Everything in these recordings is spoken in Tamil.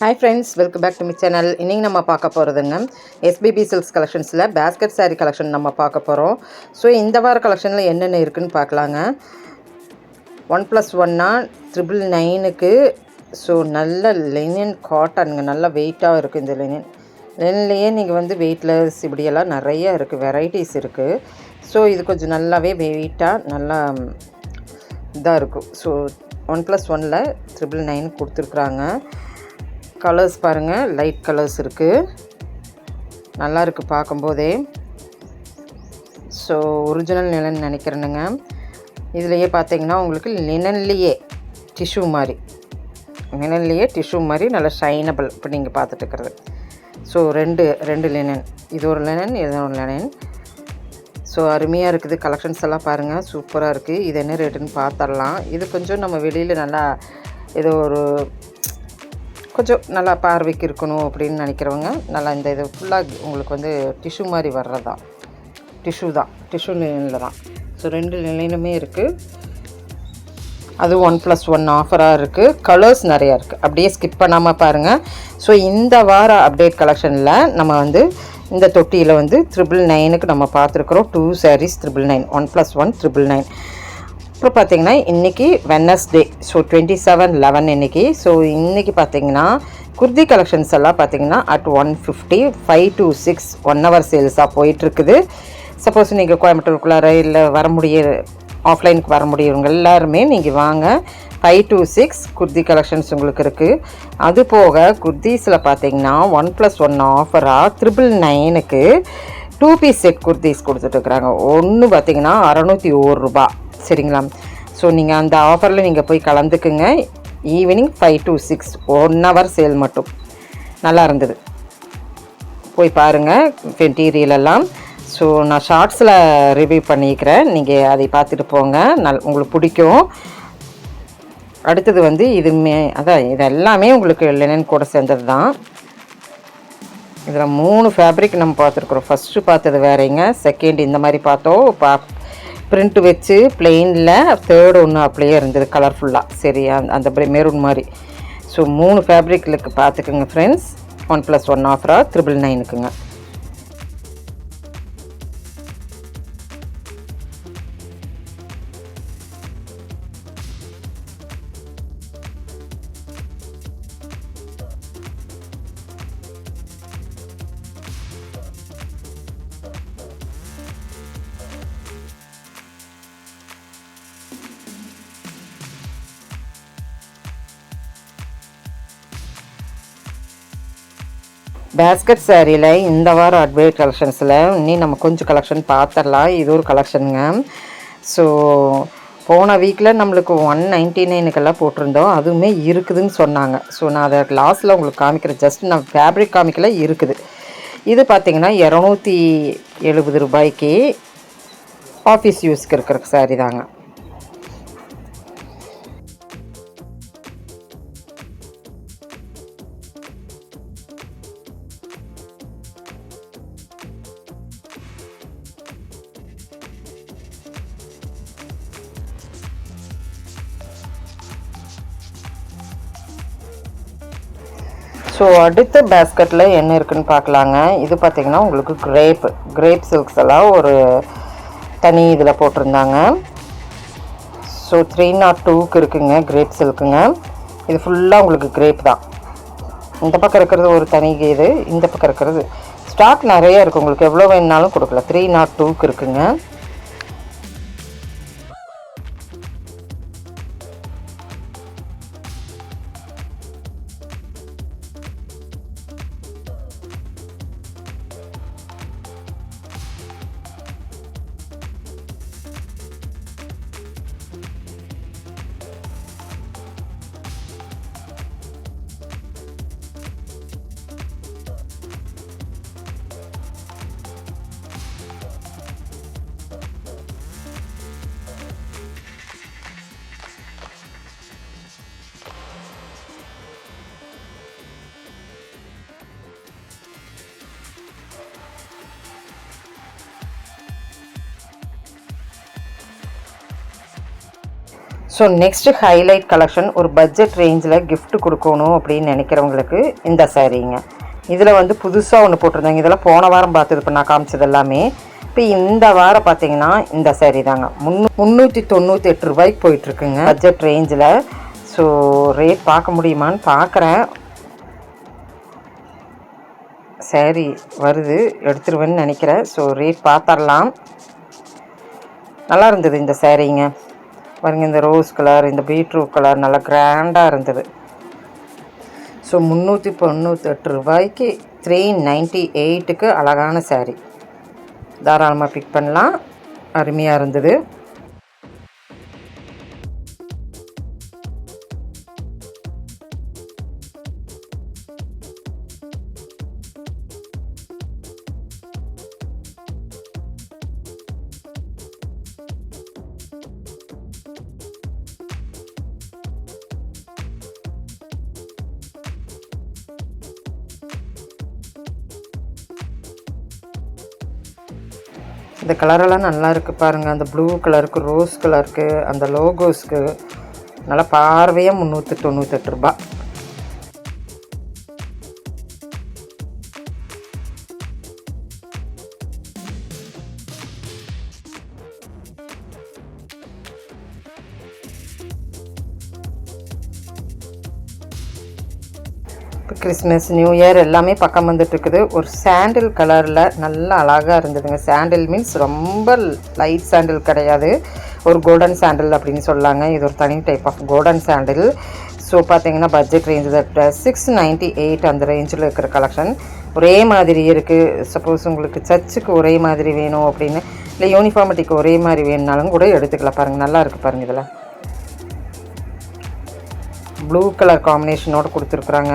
Hi friends welcome back to my channel இன்றைக்கி நம்ம பார்க்க போகிறதுங்க எஸ்பிபி சில்க்ஸ் கலெக்ஷன்ஸில் பேஸ்கெட் saree கலெக்ஷன் நம்ம பார்க்க போகிறோம் ஸோ இந்த வார கலெக்ஷனில் என்னென்ன இருக்குன்னு பார்க்கலாங்க. ஒன் ப்ளஸ் ஒன்னா ட்ரிபிள் நைனுக்கு ஸோ நல்ல லெனின் காட்டனுங்க நல்ல வெயிட்டாக இருக்குது இந்த லெனின் லெனின்லேயே நீங்கள் வந்து வெயிட்லெஸ் இப்படியெல்லாம் நிறைய இருக்குது வெரைட்டிஸ் இருக்குது ஸோ இது கொஞ்சம் நல்லாவே வெயிட்டாக நல்லா இதாக இருக்கும் ஸோ ஒன் ப்ளஸ் ஒனில் ட்ரிபிள் நைன் கொடுத்துருக்குறாங்க. கலர்ஸ் பாருங்கள் லைட் கலர்ஸ் இருக்குது நல்லா இருக்குது பார்க்கும்போதே. ஸோ ஒரிஜினல் நிலன் நினைக்கிறேனுங்க. இதுலையே பார்த்தீங்கன்னா உங்களுக்கு லினன்லேயே டிஷ்யூ மாதிரி. லினன்லேயே டிஷ்யூ மாதிரி நல்லா ஷைனபிள் இப்போ நீங்கள் பார்த்துட்டு இருக்கிறது. ஸோ ரெண்டு ரெண்டு லினன் இது ஒரு லினன் இது ஒரு லினன் ஸோ அருமையாக இருக்குது. கலெக்ஷன்ஸ் எல்லாம் பாருங்கள் சூப்பராக இருக்குது இது என்ன ரேட்டுன்னு பார்த்துடலாம். இது கொஞ்சம் நம்ம வெளியில் நல்லா ஏதோ ஒரு கொஞ்சம் நல்லா பார்வைக்கு இருக்கணும் அப்படின்னு நினைக்கிறவங்க நல்லா இந்த இது ஃபுல்லாக உங்களுக்கு வந்து டிஷ்யூ மாதிரி வர்றதா? டிஷ்யூ தான். டிஷ்யூ நிலையில் தான். ஸோ ரெண்டு நிலையிலுமே இருக்குது அது ஒன் ப்ளஸ் ஒன் ஆஃபராக இருக்குது கலர்ஸ் நிறையா இருக்குது அப்படியே ஸ்கிப் பண்ணாமல் பாருங்கள் ஸோ இந்த வார அப்டேட் கலெக்ஷனில் நம்ம வந்து இந்த தொட்டியில் வந்து ட்ரிபிள் நைனுக்கு நம்ம பார்த்துருக்குறோம். Two saris triple nine one plus one triple nine அப்புறம் பார்த்தீங்கன்னா இன்றைக்கி Wednesday so twenty seven eleven இன்றைக்கி ஸோ இன்றைக்கி பார்த்தீங்கன்னா குர்தி கலெக்ஷன்ஸ் எல்லாம் பார்த்தீங்கன்னா at one fifty five to six one hour சேல்ஸாக போயிட்டுருக்குது. சப்போஸ் நீங்கள் கோயம்புத்தூருக்குள்ளார இல்லை வர முடிய ஆஃப்லைனுக்கு வர முடியவங்க எல்லாருமே நீங்கள் வாங்க. Five to six kurti collections உங்களுக்கு இருக்குது அது போக குர்தீஸில் பார்த்தீங்கன்னா ஒன் ப்ளஸ் ஒன் ஆஃபராக த்ரிபிள் நைனுக்கு டூ பீஸ் செட் குர்தீஸ் கொடுத்துட்ருக்குறாங்க ஒன்று பார்த்தீங்கன்னா அறநூற்றி ஒரு ரூபா சரிங்களா? ஸோ நீங்கள் அந்த ஆஃபரில் நீங்கள் போய் கலந்துக்குங்க. Evening five to six one hour sale மட்டும். நல்லா இருந்தது. போய் பாருங்கள் மெட்டீரியலெல்லாம் ஸோ நான் ஷார்ட்ஸில் ரிவ்யூ பண்ணிக்கிறேன். நீங்கள் அதை பார்த்துட்டு போங்க. நல் உங்களுக்கு பிடிக்கும். அடுத்தது வந்து இதுமே அதான் இது எல்லாமே உங்களுக்கு லெனன் கூட சேர்ந்தது தான் இதில் மூணு ஃபேப்ரிக் நம்ம பார்த்துருக்குறோம். ஃபஸ்ட்டு பார்த்தது வேறேங்க. செகண்ட் இந்த மாதிரி பார்த்தோம். பா பிரிண்ட் வச்சு பிளெயினில் தேர்டு ஒன்று அப்படியே இருந்தது கலர்ஃபுல்லாக சரி அந்த அந்த மெரூன் மாதிரி. ஸோ மூணு ஃபேப்ரிக்லுக்கு பார்த்துக்குங்க ஃப்ரெண்ட்ஸ் ஒன் ப்ளஸ் ஒன் ஆஃபராக த்ரிபிள் நைனுக்குங்க பேஸ்கெட் சேரீயில் இந்த வாரம் அட்வைட் கலெக்ஷன்ஸில் இன்னும் நம்ம கொஞ்சம் கலெக்ஷன் பார்த்துடலாம் இது ஒரு கலெக்ஷனுங்க ஸோ போன வீக்கில் நம்மளுக்கு ஒன் நைன்ட்டி நைனுக்கெல்லாம் போட்டிருந்தோம். அதுவுமே இருக்குதுன்னு சொன்னாங்க. ஸோ நான் அதை லாஸ்ட்டில் உங்களுக்கு காமிக்கிறேன். ஜஸ்ட் நான் ஃபேப்ரிக் காமிக்கல இருக்குது. இது பார்த்திங்கன்னா இரநூத்தி எழுபது ரூபாய்க்கு ஆஃபீஸ் யூஸ்க்கு இருக்கிற சாரி தாங்க. ஸோ அடுத்த பேஸ்கெட்டில் என்ன இருக்குன்னு பார்க்கலாங்க. இது பார்த்திங்கன்னா உங்களுக்கு கிரேப் கிரேப் சில்க்ஸ் எல்லாம் ஒரு தனி இதில் போட்டிருந்தாங்க. ஸோ த்ரீ நாட் டூக்கு இருக்குங்க கிரேப் சில்க்குங்க இது ஃபுல்லாக உங்களுக்கு கிரேப் தான். இந்த பக்கம் இருக்கிறது ஒரு தனி இது இந்த பக்கம் இருக்கிறது. ஸ்டாக் நிறைய இருக்குது உங்களுக்கு எவ்வளோ வேணுனாலும் கொடுக்கல த்ரீ நாட் டூக்கு இருக்குங்க. ஸோ நெக்ஸ்ட் ஹைலைட் கலெக்ஷன் ஒரு பட்ஜெட் ரேஞ்சில் கிஃப்ட் கொடுக்கணும் அப்படின்னு நினைக்கிறவங்களுக்கு இந்த சாரீங்க இதில் வந்து புதுசாக ஒன்று போட்டிருந்தாங்க. இதெல்லாம் போன வாரம் பார்த்தது இப்போ நான் காமிச்சது எல்லாமே. இப்போ இந்த வாரம் பார்த்தீங்கன்னா இந்த சாரீ தாங்க. முன்னூ முந்நூற்றி தொண்ணூற்றி எட்டு ரூபாய்க்கு போயிட்டுருக்குங்க பட்ஜெட் ரேஞ்சில் ஸோ ரேட் பார்க்க முடியுமான்னு பார்க்குறேன். சாரி வருது எடுத்துருவேன்னு நினைக்கிறேன். ஸோ ரேட் பார்த்துடலாம். நல்லா இருந்தது இந்த சாரீங்க பாருங்கள் இந்த ரோஸ் கலர் இந்த பீட்ரூட் கலர் நல்லா கிராண்டாக இருந்தது. ஸோ முந்நூற்றி தொண்ணூத்தெட்டு ரூபாய்க்கு த்ரீ நைன்ட்டி எயிட்டுக்கு அழகான சாரீ தாராளமாக பிக் பண்ணலாம். அருமையாக இருந்தது. இந்த கலரெல்லாம் நல்லா இருக்குது பாருங்கள் அந்த ப்ளூ கலருக்கு ரோஸ் கலருக்கு அந்த லோகோஸ்க்கு நல்லா பார்வையாக முந்நூற்றி தொண்ணூத்தெட்டு ரூபா கிறிஸ்மஸ் நியூ இயர் எல்லாமே பக்கம் வந்துட்டு இருக்குது ஒரு சாண்டில் கலரில் நல்லா அழகாக இருந்ததுங்க. சாண்டில் மீன்ஸ் ரொம்ப லைட் சாண்டில் கிடையாது. ஒரு கோல்டன் சாண்டில் அப்படின்னு சொல்லாங்க. இது ஒரு தனி type of golden sandal so பார்த்தீங்கன்னா budget range that six ninety eight அந்த ரேஞ்சில் இருக்கிற கலெக்ஷன் ஒரே மாதிரி இருக்குது சப்போஸ் உங்களுக்கு சர்ச்சுக்கு ஒரே மாதிரி வேணும் அப்படின்னு இல்லை யூனிஃபார்மிட்டிக்கு ஒரே மாதிரி வேணுனாலும் கூட எடுத்துக்கலாம் பாருங்கள் நல்லா இருக்குது பாருங்கள் இதில். ப்ளூ கலர் காம்பினேஷனோடு கொடுத்துருக்குறாங்க.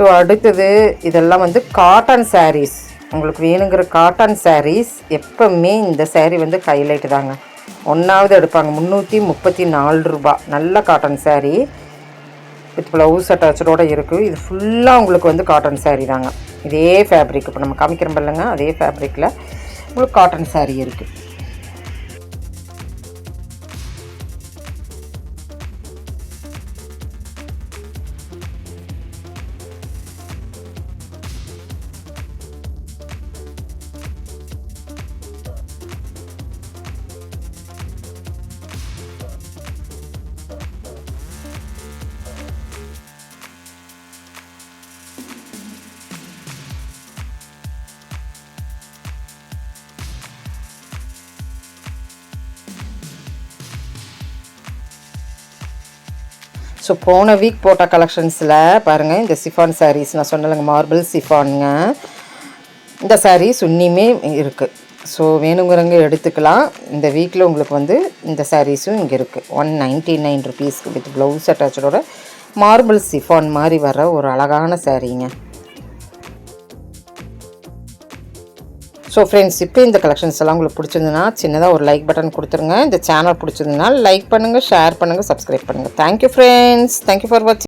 ஸோ அடுத்தது இதெல்லாம் வந்து காட்டன் சாரீஸ் உங்களுக்கு வேணுங்கிற காட்டன் சாரீஸ் எப்பவுமே இந்த சாரீ வந்து ஹைலைட் தாங்க. ஒன்றாவது எடுப்பாங்க முந்நூற்றி முப்பத்தி நாலு ரூபா. நல்ல காட்டன் சாரீ வித் ப்ளவுஸ் அட்டாச்சோட இருக்குது இது ஃபுல்லாக உங்களுக்கு வந்து காட்டன் சாரீ தாங்க. இதே ஃபேப்ரிக் இப்போ நம்ம காமிக்கிறோம் இல்லைங்க அதே ஃபேப்ரிக்கில் உங்களுக்கு காட்டன் சாரீ இருக்குது ஸோ போன வீக் போட்ட கலெக்ஷன்ஸில் பாருங்கள் இந்த சிஃபான் சாரீஸ் நான் சொன்னலைங்க மார்பிள் சிஃபானுங்க. இந்த sarees உன்னியுமே இருக்குது ஸோ வேணுங்கிறவங்க எடுத்துக்கலாம். இந்த வீக்கில் உங்களுக்கு வந்து இந்த சாரீஸும் இங்கே இருக்குது ஒன் நைன்ட்டி நைன் ருபீஸ்க்கு வித் ப்ளவுஸ் அட்டாச்சோட மார்பிள் சிஃபான் மாதிரி வர ஒரு அழகான சாரீங்க ஸோ ஃப்ரெண்ட்ஸ் இப்போ இந்த கலெக்ஷன்ஸ் எல்லாம் உங்களுக்கு பிடிச்சிருந்ததுனா சின்னதாக ஒரு லைக் பட்டன் கொடுத்துருங்க. இந்த சேனல் பிடிச்சிருந்ததுன்னா லைக் பண்ணுங்கள் ஷேர் பண்ணுங்கள் சப்ஸ்கிரைப் பண்ணுங்கள் தேங்க்யூ ஃப்ரெண்ட்ஸ் தேங்க்யூ ஃபார் வாட்சிங்